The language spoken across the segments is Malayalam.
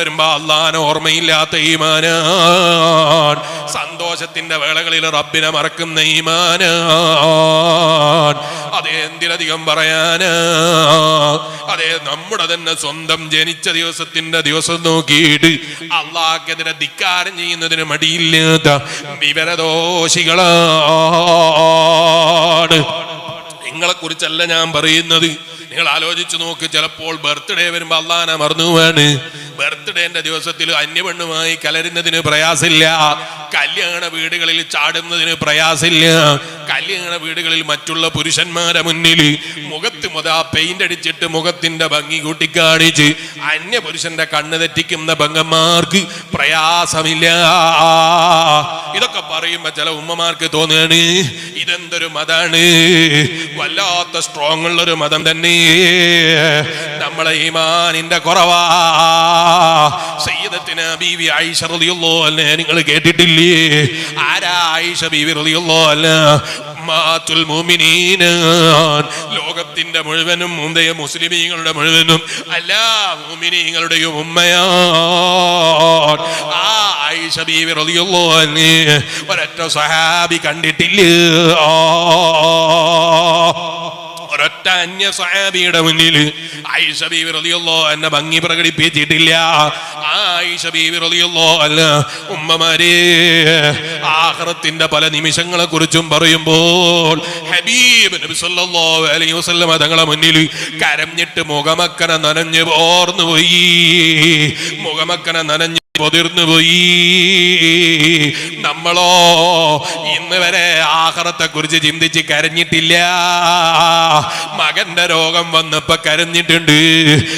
വരുമ്പോ അള്ളാന ഓർമ്മയില്ലാത്ത ഈമാനാൻ സന്തോഷത്തിന്റെ വേളകളിൽ റബ്ബിനെ മറക്കുന്ന ഈമാനാൻ അതേ എന്തിലധികം പറയാനാ? അതെ നമ്മുടെ തന്നെ സ്വന്തം ജനിച്ച ദിവസത്തിന്റെ ദിവസം നോക്കിയിട്ട് അള്ളാഹ്ക്കെതിരെ ധിക്കാരം ചെയ്യുന്നതിന് മടിയില്ലാത്ത വിവരദോഷികളാണ്. നിങ്ങളെ കുറിച്ചല്ല ഞാൻ പറയുന്നത്. നിങ്ങൾ ആലോചിച്ചു നോക്ക് ചിലപ്പോൾ ബർത്ത്ഡേ വരുമ്പോ മറന്നു മറന്നുവാണ് ബർത്ത്ഡേന്റെ ദിവസത്തിൽ അന്യപെണ്ണുമായി കലരുന്നതിന് പ്രയാസമില്ല. കല്യാണ വീടുകളിൽ ചാടുന്നതിന് പ്രയാസമില്ല. കല്യാണ വീടുകളിൽ മറ്റുള്ള പുരുഷന്മാരെ മുന്നിൽ മുഖത്ത് മുതാ പെയിന്റ് അടിച്ചിട്ട് മുഖത്തിന്റെ ഭംഗി കൂട്ടിക്കാണിച്ച് അന്യ പുരുഷന്റെ കണ്ണ് തെറ്റിക്കുന്ന ഭംഗന്മാർക്ക് പ്രയാസമില്ല. ഇതൊക്കെ പറയുമ്പോ ചില ഉമ്മമാർക്ക് തോന്നുകയാണ് ഇതെന്തൊരു മതാണ്? വല്ലാത്ത സ്ട്രോങ് ഉള്ള ഒരു മതം തന്നെ. നമ്മളെ ഈമാനിന്റെ കുറവാ. സയ്യിദത്തിന് ബീവി ആയിഷ റളിയല്ലാഹു അല്ലേ നിങ്ങൾ കേട്ടിട്ടില്ലേ? ആരാ ആയിഷ ബീവി റളിയല്ലാഹു അല്ല ലോകത്തിന്റെ മുഴുവനും മുന്തയ മുസ്ലിമീങ്ങളുടെ മുഴുവനും അല്ല മുമിനീങ്ങളുടെയും ഉമ്മയാണ്. ആ ആയിഷ ബീവി റളിയല്ലാഹു അൻഹ ഒരൊറ്റ സഹാബി കണ്ടിട്ടില്ല. ഒരൊറ്റ അന്യ സഹാബിയുടെ മുന്നിൽ ആയിഷ ബീവി എന്നെ ഭംഗി പ്രകടിപ്പിച്ചിട്ടില്ല. ആയിഷ ബീവി അല്ല ഉമ്മമാരെ ആഹ്റത്തിന്റെ പല നിമിഷങ്ങളെ കുറിച്ചും പറയുമ്പോൾ ഹബീബ് നബി അലൈഹി വസല്ലം തങ്ങളെ മുന്നിൽ കരഞ്ഞിട്ട് മുഖമക്കന നനഞ്ഞു ഓർന്നു പോയി മുഖമക്കന നനഞ്ഞു പോയി. നമ്മളോ ഇന്ന് വരെ ആഹാരത്തെ കുറിച്ച് ചിന്തിച്ച് കരഞ്ഞിട്ടില്ല. മകന്റെ രോഗം വന്നപ്പോ കരഞ്ഞിട്ടുണ്ട്.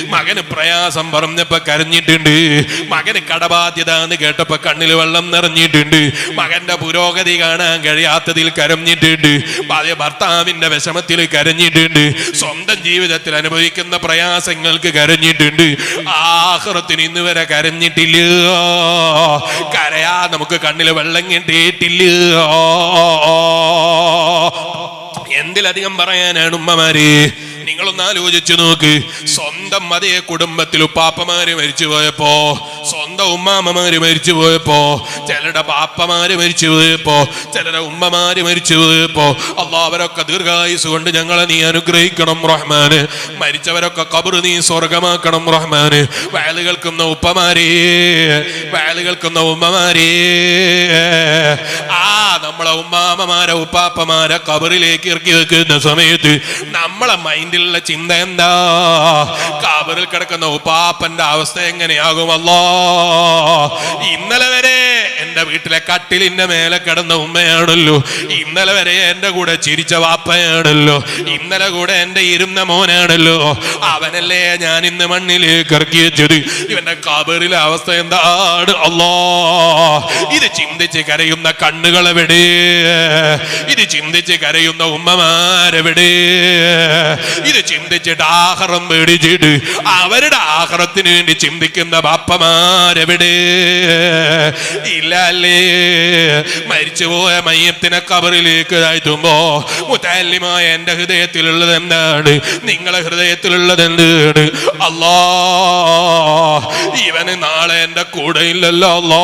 മകന് പ്രയാസം പറഞ്ഞപ്പോ കരഞ്ഞിട്ടുണ്ട്. മകന് കടബാധ്യത എന്ന് കേട്ടപ്പോ കണ്ണിൽ വെള്ളം നിറഞ്ഞിട്ടുണ്ട്. മകന്റെ പുരോഗതി കാണാൻ കഴിയാത്തതിൽ കരഞ്ഞിട്ടുണ്ട്. ഭാര്യ ഭർത്താവിന്റെ വിഷമത്തിൽ കരഞ്ഞിട്ടുണ്ട്. സ്വന്തം ജീവിതത്തിൽ അനുഭവിക്കുന്ന പ്രയാസങ്ങൾക്ക് കരഞ്ഞിട്ടുണ്ട്. ആഹ്റത്തിന് ഇന്ന് വരെ കരഞ്ഞിട്ടില്ല. കരയാ നമുക്ക് കണ്ണിൽ വെള്ളം കിട്ടിയിട്ടില്ല. എന്തിലധികം പറയാനാണ് ഉമ്മമാര്? നിങ്ങളൊന്ന് ആലോചിച്ചു നോക്ക്. സ്വന്തം അതേ കുടുംബത്തിൽ ഉപ്പാപ്പമാര് മരിച്ചു പോയപ്പോ സ്വന്തം ഉമ്മാമ്മമാര് മരിച്ചു പോയപ്പോ ചിലരുടെ പാപ്പമാര് മരിച്ചു പോയപ്പോ ചിലരുടെ ഉമ്മമാര് മരിച്ചു പോയപ്പോ അള്ളാ അവരൊക്കെ ദീർഘായുസ് കൊണ്ട് ഞങ്ങളെ നീ അനുഗ്രഹിക്കണം റഹ്മാന്. മരിച്ചവരൊക്കെ കബർ നീ സ്വർഗമാക്കണം റഹ്മാന്. വയൽ കേൾക്കുന്ന ഉപ്പമാരേ വയൽ കേൾക്കുന്ന ഉമ്മമാരേ. ആ നമ്മളെ ഉമ്മാമ്മമാരെ ഉപ്പാപ്പമാരെ കബറിലേക്ക് ഇറക്കി വെക്കുന്ന സമയത്ത് നമ്മളെ മൈൻഡിലുള്ള ചിന്ത എന്താ? കബറിൽ കിടക്കുന്ന ഉപ്പാപ്പന്റെ അവസ്ഥ എങ്ങനെയാകുമല്ലോ ഇന്നലെ വരെ വീട്ടിലെ കട്ടിലിന്റെ മേലെ കിടന്ന ഉമ്മയാണല്ലോ. ഇന്നലെ വരെ എന്റെ കൂടെ ചിരിച്ച വാപ്പയാണല്ലോ. ഇന്നലെ കൂടെ എന്റെ ഇരുന്ന മോനാണല്ലോ. അവനല്ലേ ഞാൻ ഇന്ന് മണ്ണിലേക്ക് ഇറക്കി വെച്ചത്? ഇവന്റെ കബറിലെ അവസ്ഥ എന്താണ്? അല്ലോ. ഇത് ചിന്തിച്ച് കരയുന്ന കണ്ണുകളെവിടെ? ഇത് ചിന്തിച്ച് കരയുന്ന ഉമ്മമാരെവിടെ? ഇത് ചിന്തിച്ചിട്ട് ആഹാരം പേടിച്ചിട്ട് അവരുടെ ആഹാരത്തിന് വേണ്ടി ചിന്തിക്കുന്ന ബാപ്പമാരെവിടെ? ഇല്ല അല്ലേ മരിച്ചുപോയ മയ്യത്തിനെ കബറിലേക്ക് താഴ്ത്തുമ്പോ മുത്തല്ലിമായ എന്റെ ഹൃദയത്തിലുള്ളത് എന്താണ്? നിങ്ങളെ ഹൃദയത്തിലുള്ളത് എന്താണ്? അല്ലാ ഇവന് നാളെ എന്റെ കൂടെ ഇല്ലല്ലോ അല്ലാ.